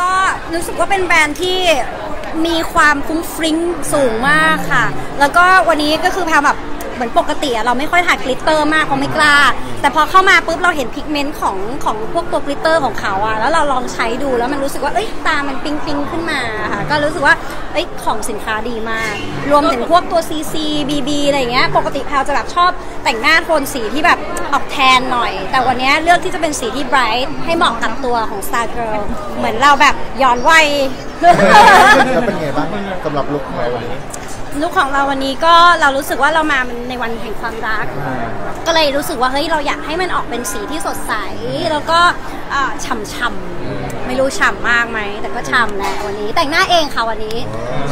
ก็รู้สึกว่าเป็นแบรนด์ที่มีความฟุ้งฟริ้งสูงมากค่ะ แล้วก็วันนี้ก็คือพาแบบเหมือนปกติเราไม่ค่อยถ่ายกลิตเตอร์มากเพราะไม่กล้า แต่พอเข้ามาปุ๊บเราเห็นพิกเมนต์ของของพวกตัวกลิตเตอร์ของเขาอะแล้วเราลองใช้ดูแล้วมันรู้สึกว่าเอ้ยตามันปิ๊งปิงขึ้นมาค่ะก็รู้สึกว่าเอ้ยของสินค้าดีมาก รวมถึงพวกตัว CC BB อะไรอย่างเงี้ยปกติแพลจะแบบชอบแต่งหน้าโทนสีที่แบบ ออกแทนหน่อย แต่วันเนี้ยเลือกที่จะเป็นสีที่ไบรท์ให้เหมาะกับตัวของ Star Girl เหมือนเราแบบย้อนวัย แล้วเป็นไงบ้างสำหรับลุคของเราวันนี้ลุคของเราวันนี้ก็เรารู้สึกว่าเรามาในวันแห่งความรักก็เลยรู้สึกว่าเฮ้ยเราอยากให้มันออกเป็นสีที่สดใส แล้วก็เอ่อฉ่ำๆไม่รู้ฉ่ำมากไหม แต่ก็ฉ่ำแหละวันนี้ แต่งหน้าเองค่ะวันนี้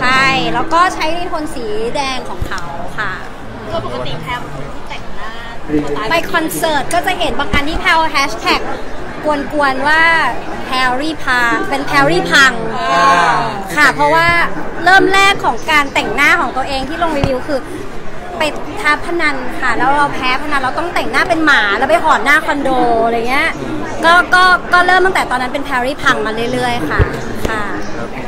ใช่ แล้วก็ใช้ในโทนสีแดงของเขาค่ะ ก็ปกติแพรเป็นคนที่แต่งหน้าสไตล์ไปคอนเสิร์ตก็จะเห็นบางอันที่แพลแฮชแท็กกวนๆว่าแพรรี่พังเป็นแพรรี่พัง ค่ะ เพราะว่าเริ่มแรกของการแต่งหน้าของตัวเองที่ลงรีวิวคือไปท้าพนันค่ะ แล้วเราแพ้พนันเราต้องแต่งหน้าเป็นหมาแล้วไปหอนหน้าคอนโดอะไรเงี้ยก็ก็ก็เริ่มตั้งแต่ตอนนั้นเป็นแพรรี่พังมาเรื่อยๆ ค่ะค่ะ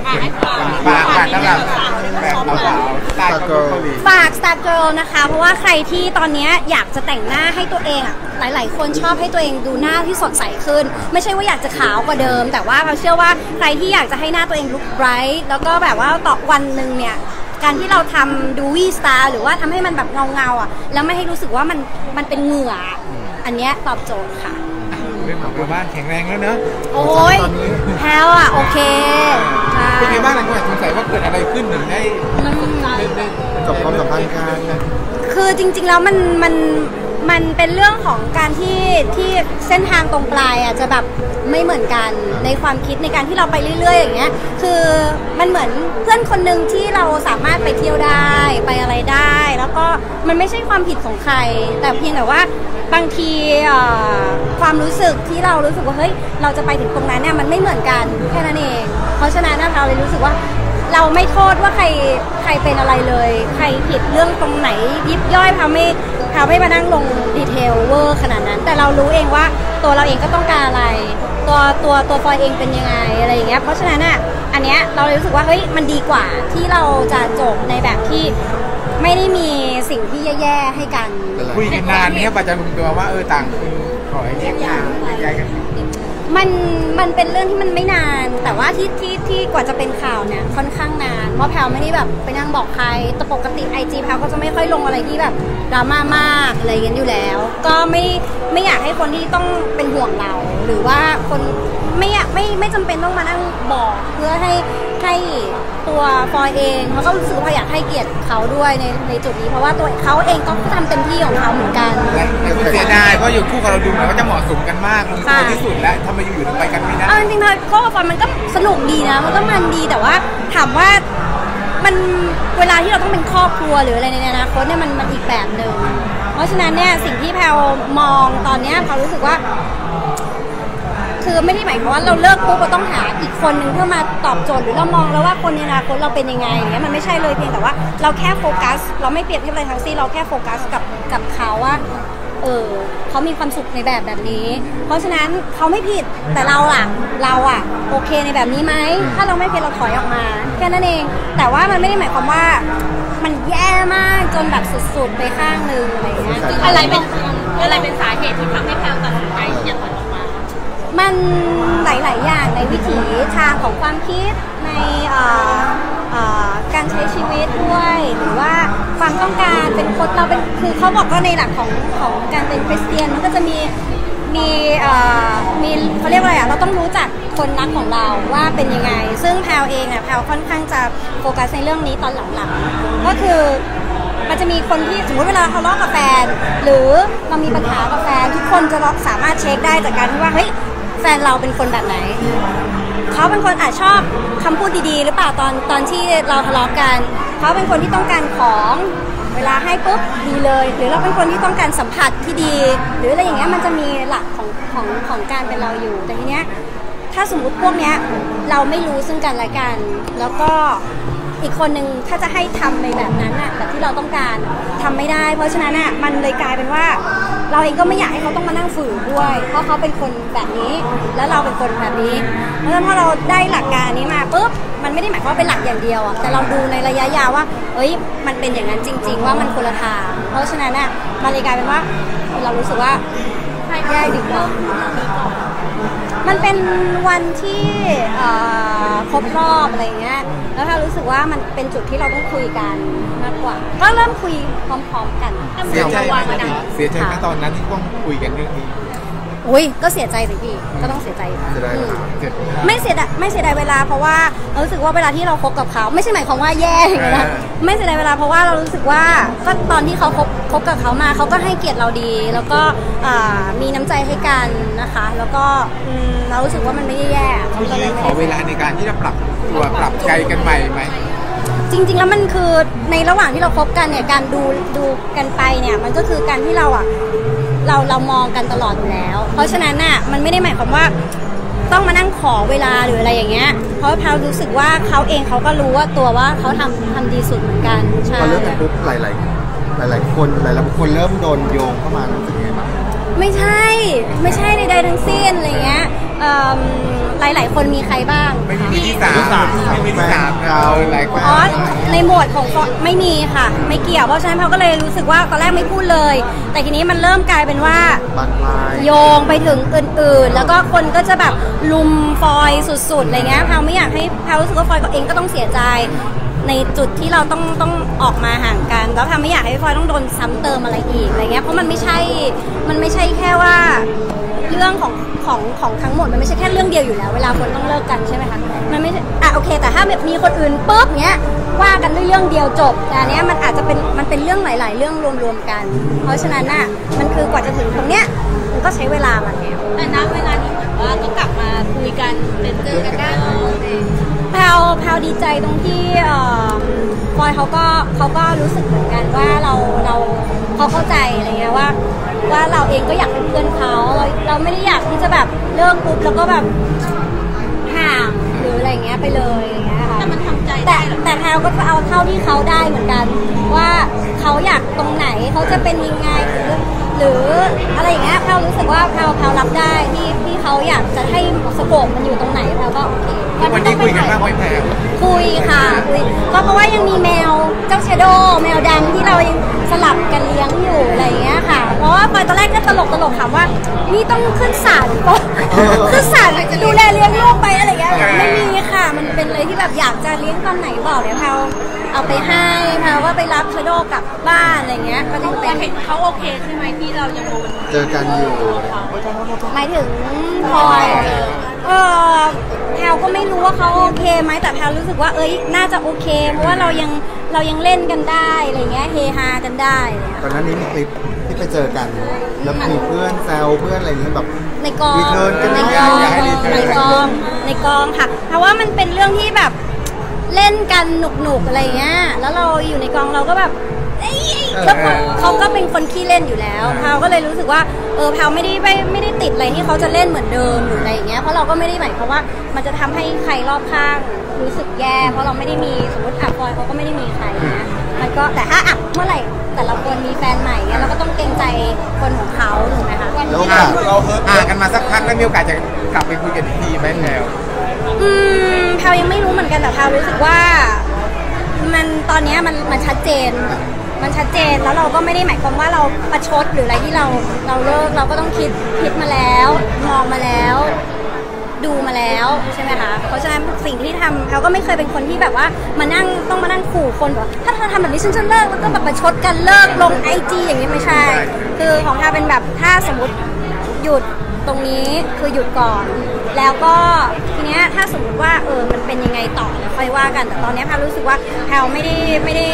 อะให้ฝากฝากฝากสำหรับฝากแบรนด์สาวๆสไตล์ เกาหลีฝาก Star Girl นะคะ เพราะว่าใครที่ตอนเนี้ยอยากจะแต่งหน้าให้ตัวเองอะหลาย ๆ คนชอบให้ตัวเองดูหน้าที่สดใสขึ้น ไม่ใช่ว่าอยากจะขาวกว่าเดิม แต่ว่าเราเชื่อว่าใครที่อยากจะให้หน้าตัวเองลุคไบรท์แล้วก็แบบว่าต่อวันหนึ่งเนี่ยการที่เราทำดูวีสตาร์หรือว่าทำให้มันแบบเงาเงาๆอะแล้วไม่ให้รู้สึกว่ามันมันเป็นเหงื่ออันเนี้ยตอบโจทย์ค่ะเรื่องของบ้านแข็งแรงแล้วเนอะโอ้ยแพลวอะโอเคใช่ เป็นไงบ้างหลายคนอาจสงสัยว่าเกิดอะไรขึ้นถึงได้ได้ได้กับความสัมพันธ์กัน คือจริงๆแล้วมันมัน มันเป็นเรื่องของการที่ที่เส้นทางตรงปลายอะจะแบบไม่เหมือนกันในความคิดในการที่เราไปเรื่อย ๆ อย่างเงี้ย คือมันเหมือนเพื่อนคนหนึ่งที่เราสามารถไปเที่ยวได้ไปอะไรได้ แล้วก็มันไม่ใช่ความผิดของใคร แต่เพียงแต่ว่าบางทีเอ่อความรู้สึกที่เรารู้สึกว่าเฮ้ยเราจะไปถึงตรงนั้นเนี่ยมันไม่เหมือนกันแค่นั้นเอง เพราะฉะนั้นนะเราเลยรู้สึกว่าเราไม่โทษว่าใครใครเป็นอะไรเลย ใครผิดเรื่องตรงไหนยิบย่อยทำให้ ทำให้มานั่งลงดีเทลเวอร์ขนาดนั้น แต่เรารู้เองว่าตัวเราเองก็ต้องการอะไร ตัวตัวตัวฟอยเองเป็นยังไงอะไรอย่างเงี้ยเพราะฉะนั้นอะอันเนี้ยเราเลยรู้สึกว่าเฮ้ยมันดีกว่าที่เราจะจบในแบบที่ไม่ได้มีสิ่งที่แย่ๆให้กันคุยกันนานเนี้ยกว่าจะลงตัวว่าเออต่างคนขอให้แยกทางแยกกัน มันมันเป็นเรื่องที่มันไม่นาน แต่ว่าที่ที่ที่กว่าจะเป็นข่าวเนี่ยค่อนข้างนานเพราะแพลวไม่ได้แบบไปนั่งบอกใครแต่ปกติไอจีแพลวก็จะไม่ค่อยลงอะไรที่แบบดราม่ามากอะไรอย่างเงี้ยอยู่แล้ว ก็ไม่ไม่อยากให้คนที่ต้องเป็นห่วงเรา หรือว่าคน ไม่อยากไม่ไม่จำเป็นต้องมานั่งบอกเพื่อให้ให้ตัวฟอยเองเขาก็รู้สึกว่าอยากให้เกียรติเขาด้วยในในจุดนี้ เพราะว่าตัวเขาเองก็ทำเต็มที่ของเขาเหมือนกันและแต่คุณเสียดายเพราะอยู่คู่กับเราดูเหมือนว่าจะเหมาะสมกันมากลงตัวที่สุดแล้วทำไมอยู่ๆถึงไปกันไม่ได้เอาจริงๆเลยก็ฟอนมันก็สนุกดีนะ มันก็มันดีแต่ว่าถามว่ามันเวลาที่เราต้องเป็นครอบครัวหรืออะไรในอนาคตเนี่ยมันมันอีกแบบหนึ่งเพราะฉะนั้นเนี่ยสิ่งที่แพลมองตอนเนี้ยแพลรู้สึกว่า คือไม่ได้หมายความว่าเราเลิกปุ๊บเราต้องหาอีกคนนึงเพื่อมาตอบโจทย์หรือเรามองแล้วว่าคนในอนาคตเราเป็นยังไงอย่างเงี้ยมันไม่ใช่เลยเพียงแต่ว่าเราแค่โฟกัส เราไม่เปรียบเทียบอะไรทั้งสิ้นเราแค่โฟกัสกับกับเขาว่าเออเขามีความสุขในแบบแบบนี้ เพราะฉะนั้นเขาไม่ผิดแต่เราล่ะเราอะโอเคในแบบนี้ไหมถ้าเราไม่เป็นเราถอยออกมาแค่นั้นเอง แต่ว่ามันไม่ได้หมายความว่ามันแย่มากจนแบบสุดๆไปข้างหนึ่งอะไรอย่างเงี้ยอะไรเป็นอะไรเป็นสาเหตุที่ทำให้แพรตัดสินใจอยออกมา มันหลาย ๆ อย่างในวิถีทางของความคิดในการใช้ชีวิตด้วยหรือว่าความต้องการเป็นคนเราเป็นคือเขาบอกว่าในหลักของของการเป็นคริสเตียนมันก็จะมีมีเอ่อมีเขาเรียกว่าอะไรอะเราต้องรู้จักคนรักของเราว่าเป็นยังไง ซึ่งแพลวเองอะแพลวค่อนข้างจะโฟกัสในเรื่องนี้ตอนหลังๆก็คือมันจะมีคนที่สมมติเวลาทะเลาะกับแฟน หรือเรามีปัญหากับแฟน ทุกคนจะสามารถเช็คได้จากการที่ว่าเฮ้ย แฟนเราเป็นคนแบบไหน เขาเป็นคนอาจชอบคำพูดดีๆ หรือเปล่าตอนตอนที่เราทะเลาะกัน เขาเป็นคนที่ต้องการของเวลาให้ปุ๊บดีเลย หรือเราเป็นคนที่ต้องการสัมผัสที่ดี หรืออะไรอย่างเงี้ยมันจะมีหลักของของของการเป็นเราอยู่แต่ทีเนี้ยถ้าสมมุติพวกเนี้ยเราไม่รู้ซึ่งกันและกัน แล้วก็อีกคนนึงถ้าจะให้ทำในแบบนั้นน่ะแบบที่เราต้องการทำไม่ได้ เพราะฉะนั้นน่ะมันเลยกลายเป็นว่า เราเองก็ไม่อยากให้เขาต้องมานั่งฝืนด้วย เพราะเขาเป็นคนแบบนี้ แล้วเราเป็นคนแบบนี้เพราะฉะนั้นพอเราได้หลักการอันนี้มาปุ๊บมันไม่ได้หมายความว่าเป็นหลักอย่างเดียวอะแต่เราดูในระยะยาวว่าเอ้ยมันเป็นอย่างนั้นจริง ๆ ว่ามันคนละทางเพราะฉะนั้นน่ะมันเลยกลายเป็นว่าเรารู้สึกว่าแยกดีกว่ามันเป็นวันที่เอ่อ ครบรอบอะไรเงี้ย แล้วถ้ารู้สึกว่ามันเป็นจุดที่เราต้องคุยกันมากกว่า ก็เริ่มคุยพร้อมๆกันเสียใจไหมเสียใจไหมตอนนั้นที่ต้องคุยกันเรื่องนี้ อุ้ยก็เสียใจสิพี่ก็ต้องเสียใจอยู่จะได้อืมเจ็บไม่เสียดายไม่เสียดายเวลาเพราะว่าเรารู้สึกว่าเวลาที่เราคบกับเขา ไม่ใช่หมายความว่าแย่อย่างเงี้ยนะไม่เสียดายเวลาเพราะว่าเรารู้สึกว่าก็ตอนที่เขาคบคบกับเขามาเขาก็ให้เกียรติเราดี แล้วก็อ่ามีน้ำใจให้กันนะคะ แล้วก็อืมเรารู้สึกว่ามันไม่ได้แย่เขาก็เลยืยนไม่ขอได้เวลาในการที่จะปรับตัวปรับใจกันใหม่ไหม จริง ๆ แล้วมันคือในระหว่างที่เราคบกันเนี่ยการดูดูกันไปเนี่ยมันก็คือการที่เราอะ เราเรามองกันตลอดอยู่แล้ว เพราะฉะนั้นน่ะมันไม่ได้หมายความว่าต้องมานั่งขอเวลาหรืออะไรอย่างเงี้ย เพราะแพลรู้สึกว่าเขาเองเขาก็รู้ว่าตัวว่าเขาทำทำดีสุดเหมือนกันใช่ พอเริ่มกันปุ๊บหลายๆหลาย ๆ คนหลายๆคนเริ่มโดนโยงเข้ามารู้สึกยังไงบ้าง ไม่ใช่ไม่ใช่ใดๆทั้งสิ้นอะไรเงี้ย เอิ่มหลายๆคนมีใครบ้างไม่มีมือที่สามไม่มีมือที่สามเราหลายคนอ๋อในโหมดของฟอนไม่มีค่ะ ไม่เกี่ยวเพราะฉะนั้นเขาก็เลยรู้สึกว่าตอนแรกไม่พูดเลย แต่ทีนี้มันเริ่มกลายเป็นว่าบานปลายโยงไปถึงอื่นๆ แล้วก็คนก็จะแบบลุมฟอยสุดๆอะไรเงี้ยแพลวไม่อยากให้แพลวรู้สึกว่าฟอยก็เองก็ต้องเสียใจในจุดที่เราต้องต้องออกมาห่างกัน แล้วแพลวไม่อยากให้ฟอยต้องโดนซ้ำเติมอะไรอีกอะไรเงี้ยเพราะมันไม่ใช่มันไม่ใช่แค่ว่า เรื่องของของของทั้งหมดมันไม่ใช่แค่เรื่องเดียวอยู่แล้ว เวลาคนต้องเลิกกันใช่ไหมคะมันไม่ใช่อะโอเค แต่ถ้าแบบมีคนอื่นปุ๊บเนี้ยว่ากันด้วยเรื่องเดียวจบแต่อันเนี้ยมันอาจจะเป็นมันเป็นเรื่องหลาย ๆ เรื่องรวมๆกัน เพราะฉะนั้นน่ะมันคือกว่าจะถึงตรงเนี้ยมันก็ใช้เวลามันแล้วแต่ณเวลานี้เหมือนว่าก็กลับมาคุยกันเป็นเจอกันได้เลย แพลวแพลวดีใจตรงที่เอ่อฟอยเขาก็เขาก็รู้สึกเหมือนกันว่าเราเราเขาเข้าใจอะไรเงี้ยว่า ว่าเราเองก็อยากเป็นเพื่อนเขาเราเราไม่ได้อยากที่จะแบบเลิกปุ๊บแล้วก็แบบห่างหรืออะไรเงี้ยไปเลยอะไรเงี้ยค่ะแต่มันทำใจแต่ได้เหรอแต่แพลวก็จะเอาเท่าที่เขาได้เหมือนกัน ว่าเขาอยากตรงไหนเขาจะเป็นยังไงหรือหรืออะไรอย่างเงี้ยแพลวรู้สึกว่าแพลวแพลวรับได้ที่ที่เขาอยากจะให้สโคปมันอยู่ตรงไหนแพลวก็โอเค วันนี้คุยกันบ้างไหมแพรคุยค่ะคุยก็เพราะว่ายังมีแมวเจ้าเชโดแมวดำที่เรายังสลับกันเลี้ยงอยู่อะไรอย่างเงี้ยค่ะ เพราะว่าพลอยตอนแรกก็ตลกตลกๆถามว่า นี่ต้องขึ้นศาลปะขึ้นศาลดูแลเลี้ยงลูกไปอะไรอย่างเงี้ยไม่มีค่ะ มันเป็นเลยที่แบบอยากจะเลี้ยงตอนไหนบอกเดี๋ยวแพลเอาไปให้แพลว่าไปรับเชโดกลับบ้านอะไรเงี้ยก็จะแต่เป็นเห็นเขาโอเคใช่ไหมที่เรายังโดนเจอกันอยู่หมายถึงพลอย เออแพลก็ไม่รู้ว่าเขาโอเคไหมแต่แพลรู้สึกว่าเอ้ยน่าจะโอเค เพราะว่าเรายังเรายังเล่นกันได้อะไรเงี้ยเฮฮากันได้อะไรเงี้ย ตอนนั้นนี้มีคลิปที่ไปเจอกัน แล้วมีเพื่อนแซวเพื่อนอะไรอย่างเงี้ยแบบ ในกอง Return กันในยังไงกองอยากให้ Return ในกองในกองค่ะ เพราะว่ามันเป็นเรื่องที่แบบเล่นกันหนุกๆอะไรเงี้ย แล้วเราอยู่ในกองเราก็แบบ เอ้ยแล้วเขาเขาก็เป็นคนขี้เล่นอยู่แล้วแพลก็เลยรู้สึกว่าเออแพลไม่ได้ไม่ไม่ได้ติดอะไรที่เขาจะเล่นเหมือนเดิมหรืออะไรอย่างเงี้ยเพราะเราก็ไม่ได้หมายความว่ามันจะทำให้ใครรอบข้างรู้สึกแย่ เพราะเราไม่ได้มีสมมติอะพลอยเขาก็ไม่ได้มีใครนะมันก็แต่ถ้าอะเมื่อไหร่แต่ละคนมีแฟนใหม่เงี้ยเราก็ต้องเกรงใจคนของเขาถูกไหมคะแล้วโอห่ากางสเราห่างกันมาสักพักแล้วมีโอกาสจะกลับไปคุยกันอีกทีไหมแพรอืมแพลวยังไม่รู้เหมือนกันแต่แพลวรู้สึกว่า มันตอนเนี้ยมันมันชัดเจน มันชัดเจนแล้วเราก็ไม่ได้หมายความว่าเราประชดหรืออะไรที่เราเราเลิกเราก็ต้องคิดคิดมาแล้วมองมาแล้ว ดูมาแล้วใช่ไหมคะเพราะฉะนั้นสิ่งที่ทำแพลวก็ไม่เคยเป็นคนที่แบบว่ามานั่งต้องมานั่งขู่คนบอกถ้าเธอทำแบบนี้ฉันจะเลิกแล้วก็แบบประชดกันเลิกลงไอจีอย่างนี้ไม่ใช่ คือของแพลวเป็นแบบถ้าสมมติหยุด ตรงนี้คือหยุดก่อน แล้วก็ทีเนี้ยถ้าสมมติว่าเออมันเป็นยังไงต่อเดี๋ยวค่อยว่ากันแต่ตอนเนี้ยแพลรู้สึกว่าแพลไม่ได้ไม่ได้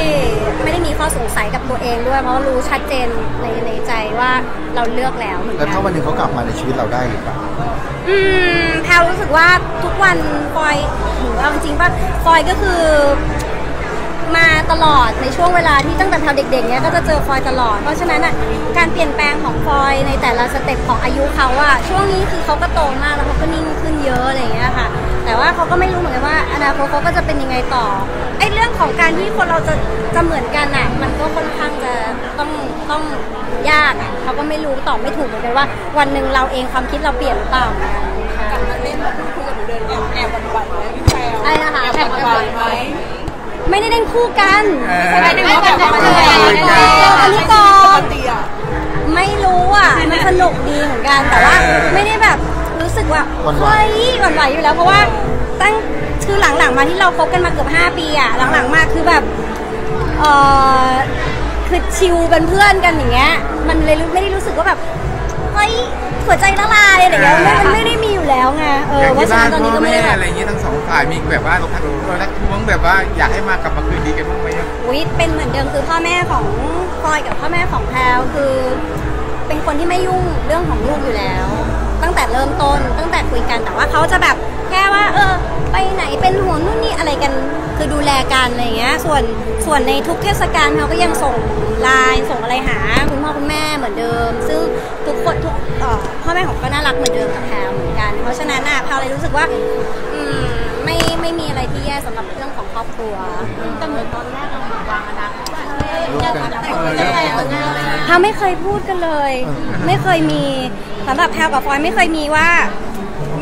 ไม่ได้มีข้อสงสัยกับตัวเองด้วย เพราะว่ารู้ชัดเจนในในใจว่าเราเลือกแล้วเหมือนแล้วกัถ้านวันหนึงเขากลับมาในชีวิตเราได้หรือเปล่าอืมแพลรู้สึกว่าทุกวันฟอยหรือเอาจริงๆป่ะฟอยก็คือ มาตลอดในช่วงเวลาที่ตั้งแต่แพลเด็กๆเนี้ยก็จะเจอฟอยตลอด เพราะฉะนั้นอะการเปลี่ยนแปลงของฟอยในแต่ละสเต็ปของอายุเขาอะช่วงนี้คือเขาก็โตมากแล้วเขาก็นิ่งขึ้นเยอะอะไรอย่างเงี้ยค่ะ แต่ว่าเขาก็ไม่รู้เหมือนกันว่าอนาคตเขาก็จะเป็นยังไงต่อไอ้เรื่องของการที่คนเราจะจะเหมือนกันอะมันก็ค่อนข้างจะต้องต้องยากอะเขาก็ไม่รู้ตอบไม่ถูกเหมือนกันว่า วันหนึ่งเราเองความคิดเราเปลี่ยนหรือเปล่าเหมือนกันค่ะกลับมาเล่นแบบคุยกับหนูเดินแอบแอบหวั่นๆไหมพี่แพลวอะไรนะคะแอบหวั่นๆไหม ไม่ได้เล่นคู่กันเออ ไม่ได้แบบแบบเจออันนี้ก่อนตีอะไม่รู้อะ มันสนุกดีเหมือนกัน แต่ว่าไม่ได้แบบรู้สึกว่าหวั่นไหว เฮ้ยหวั่นไหวอยู่แล้ว เพราะว่าตั้งคือหลังๆมาที่เราคบกันมาเกือบ 5 ปีอะ หลังๆมาคือแบบเออคือชิลเป็นเพื่อนกันอย่างเงี้ย มันเลยรู้ไม่ได้รู้สึกว่าแบบเฮ้ยหัวใจละลายอะไรอย่างเงี้ยไม่มันไม่ได้มีอยู่ แล้วไงเอออย่างเพราะที่ฉะบ้านั้นนตอนนี้พ่ก็อไม่แม่ได้แบบอะไรอย่างเงี้ยทั้งสองฝ่ายมีแบบว่าเราทักเราทักท้วงแบบว่าอยากให้มากลับมาคืนดีกันบ้างไหมอุ๊ยเป็นเหมือนเดิมคือพ่อแม่ของพลอยกับพ่อแม่ของแพลวคือ เป็นคนที่ไม่ยุ่งเรื่องของลูกอยู่แล้ว ตั้งแต่เริ่มต้นตั้งแต่คุยกันแต่ว่าเขาจะแบบแค่ว่า เออ ไปไหนเป็นห่วงนู่นนี่อะไรกันคือดูแลกันอะไรเงี้ย ส่วนส่วนในทุกเทศกาลเขาก็ยังส่งไลน์ส่งอะไรหาคุณพ่อคุณแม่เหมือนเดิม ซึ่งทุกคนทุกเอ่อพ่อแม่ของก็น่ารักเหมือนเดิมกับแพลวเหมือน กัน เพราะฉะนั้นน่ะแพลวเลยรู้สึกว่า อืมไม่ไม่มีอะไรที่แย่สำหรับเรื่องของครอบครัวแต่เหมือนตอนแรกเราเหมือนวางอนาคตว่าเอ้ยลูกจะกันแต่งเออจะเรื่องแต่งแต่งงานแพลวไม่เคยพูดกันเลยเออไม่เคยมีสำหรับแพลวกับฟอยไม่เคยมีว่า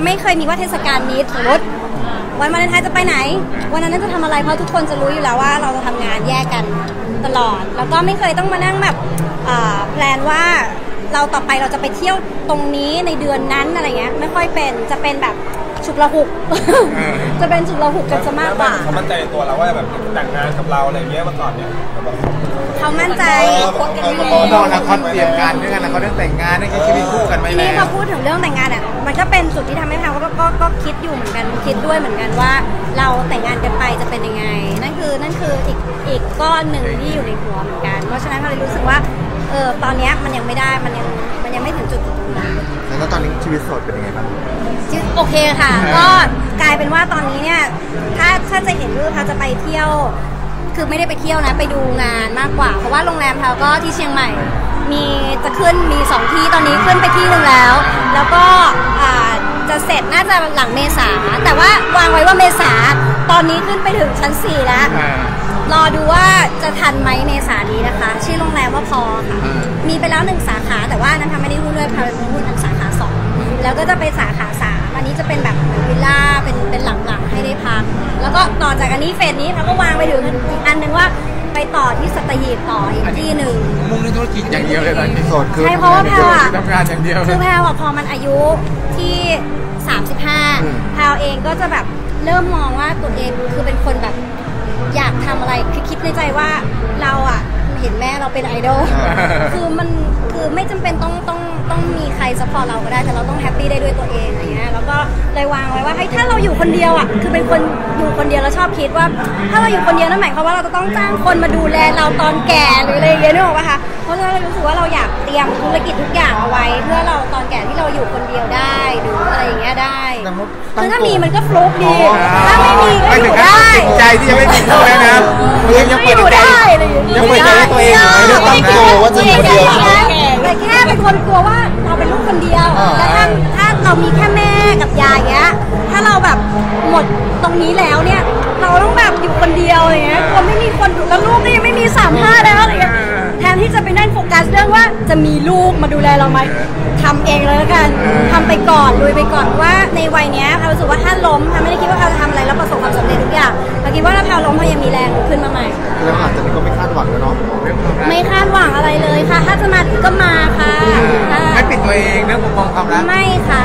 ไม่เคยมีว่าเทศกาลนี้สมมติวันวาเลนไทน์จะไปไหน วันนั้นจะทำอะไรเพราะทุกคนจะรู้อยู่แล้วว่าเราจะทำงานแยกกันตลอด แล้วก็ไม่เคยต้องมานั่งแบบอ่าแพลนว่า เราต่อไปเราจะไปเที่ยวตรงนี้ในเดือนนั้นอะไรเงี้ยไม่ค่อยเป็นจะเป็นแบบฉุกละหุก จะเป็นฉุกละหุกกันจะมากกว่าเขามั่นใจในตัวเราว่าแบบแต่งงานกับเราอะไรเงี้ยเมื่อก่อนเนี่ยแบบเขามั่นใจมองอนาคตเตรียมการเรื่องอนาคตเรื่องแต่งงานเรื่องใช้ชีวิตคู่กันไหมทีแล้นี้พอวพูดถึงเรื่องแต่งงานอะมันก็เป็นจุดที่ทำให้แพลก็ก็ก็คิดอยู่เหมือนกันคิดด้วยเหมือนกันว่า เราแต่งงานกันไปจะเป็นยังไง นั่นคือนั่นคืออีกอีกก้อนหนึ่งที่อยู่ในหัวเหมือนกัน เพราะฉะนั้นเราเลยรู้สึกว่า เออตอนเนี้ยมันยังไม่ได้มันยังมันยังไม่ถึงจุดตรงนั้นแล้วตอนนี้ชีวิตโสดเป็นยังไงบ้าง จึงโอเคค่ะ ก็กลายเป็นว่าตอนนี้เนี่ยถ้าถ้าจะเห็นรูปเขาจะไปเที่ยว คือไม่ได้ไปเที่ยวนะไปดูงานมากกว่า เพราะว่าโรงแรมเขาก็ที่เชียงใหม่ มีจะขึ้นมีสองที่ตอนนี้ขึ้นไปที่หนึ่งแล้ว แล้วก็อ่า จะเสร็จน่าจะหลังเมษา แต่ว่าวางไว้ว่าเมษา ตอนนี้ขึ้นไปถึงชั้น 4 แล้วรอดูว่าจะทันไหมเมษานี้นะคะ ชื่อโรงแรมว่าพอค่ะ อ่า มีไปแล้วหนึ่งสาขาแต่ว่านั้นทำไม่ได้หุ้นด้วยพาเป็นหุ้นอันสาขาสองแล้วก็จะไปสาขาสามอันนี้จะเป็นแบบวิลล่าเป็นเป็นหลังๆให้ได้พัก แล้วก็ต่อจากอันนี้เฟสนี้เขาก็วางไปถึงอีกอันหนึ่งว่าไปต่อที่สัตหีบต่ออีกที่หนึ่ง มุ่งในธุรกิจอย่างเดียวเลยตอนนี้โสดคือใช่เพราะว่าแพลวอะ ทำงานอย่างเดียว คือแพลวอะพอมันอายุที่ 35แพลวเองก็จะแบบเริ่มมองว่าตัวเองคือเป็นคนแบบ อยากทำอะไรคือคิดในใจว่าเราอะ เห็นแม่เราเป็นไอดอลคือมันคือไม่จำเป็นต้องต้องต้องมีใครซัพพอร์ตเราก็ได้แต่เราต้องแฮปปี้ได้ด้วยตัวเองอะไรเงี้ยแล้วก็เลยวางไว้ว่าเฮ้ยถ้าเราอยู่คนเดียวอะคือเป็นคนอยู่คนเดียวแล้วชอบคิดว่า ถ้าเราอยู่คนเดียวนั่นหมายความว่าเราจะต้องจ้างคนมาดูแลเราตอนแก่หรืออะไรอย่างเงี้ยนึกออกปะคะเพราะฉะนั้นเรารู้สึกว่าเราอยากเตรียมธุรกิจทุกอย่างเอาไว้ เพื่อเราตอนแก่ที่เราอยู่คนเดียวได้หรืออะไรอย่างเงี้ยได้แต่ว่าตั้งคือถ้าตัวมีมันก็ฟลุกดีอ๋อถ้าไม่มีก็ไม่อถึงยู่ขั้นได้ติดใจที่ยังไม่มีคู่แล้วนะครับยังยังก็เปิดอยู่ใจได้อะไรอย่างเงี้ยยังเปิดใจให้ตัวเองอยู่ไหมเรื่องความตั้งตัวว่าจะอยู่คนเดียวแต่แค่เป็นคนกลัวว่าเราเป็นลูกคนเดียวอ่าแล้วถ้าถ้าเรามีแค่แม่กับยายเงี้ยถ้าเราแบบหมดตรงนี้แล้วเนี่ย เราต้องแบบอยู่คนเดียวอย่างเงี้ยกลัวไม่มีคนดูแล้วลูกก็ยังไม่มีสามห้าแล้วอะไรเงี้ยแทนที่จะไปนั่งโฟกัสเรื่องว่าจะมีลูกมาดูแลเราไหมทำเองเลยแล้วกันทำไปก่อนลุยไปก่อนว่าในวัยเนี้ยแพลรู้สึกว่าถ้าล้มแพลไม่ได้คิดว่าแพลจะทำอะไรแล้วประสบความสำเร็จทุกอย่างแพลคิดว่าถ้าแพลล้มแพลยังมีแรงลุกขึ้นมาใหม่แล้วหลังจากนี้ก็ไม่ ไม่คาดหวังอะไรเลยค่ะ ถ้าจะมาก็มาค่ะไม่ปิดตัวเองเรื่องมุมมองความรักไม่ค่ะ